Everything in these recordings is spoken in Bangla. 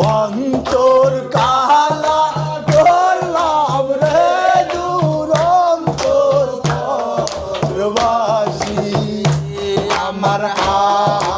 অন্তর কালা করলাম রে দূর অন্তর আমার আ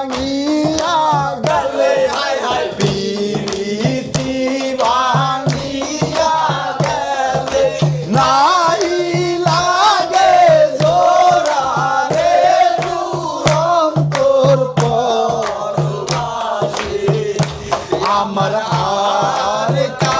ভাঙিয়া গেলে, হাই হাই, পিরিতি ভাঙিয়া গেলে। নাই লাগে জোরা রে দূরম তোর পরবাসে। আমার আর কা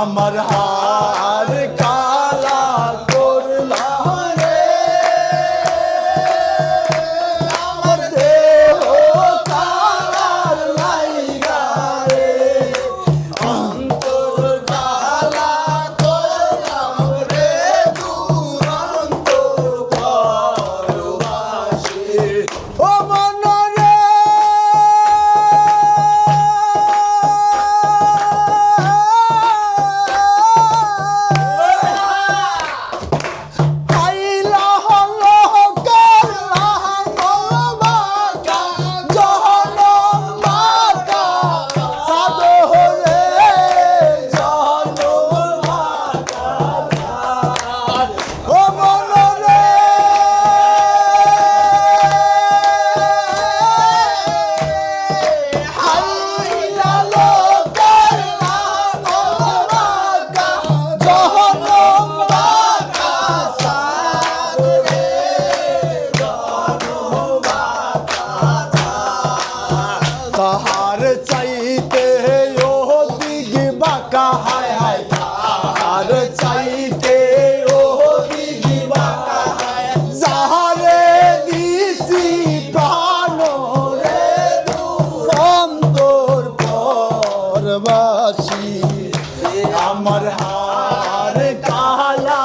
আমার হা ভারতবাসী আমার হার কালা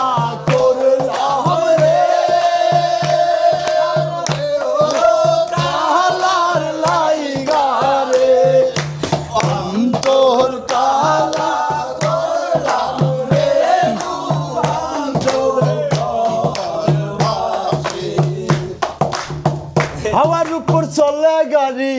আমার উপর চলে গাড়ি।